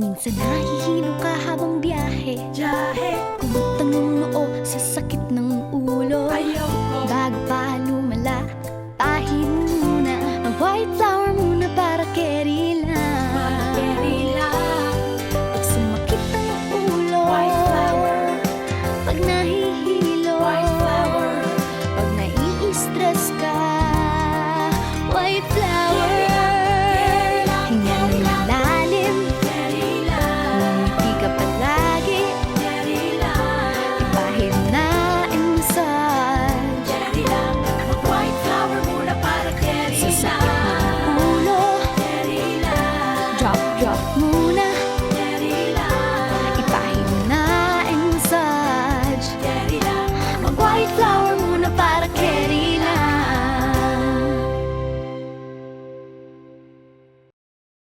Minsan nahihilo ka habang biyahe. Biyahe. Kumutang ng noo sa sakit ng ulo. Ayoko. Bago pa lumala. Pahin muna. Ang white flower muna para carry lang. Para carry lang. Pag sumakit ang ulo. White flower. Pag nahihilo. White flower. Pag nai-stress ka. White flower drop, drop, move.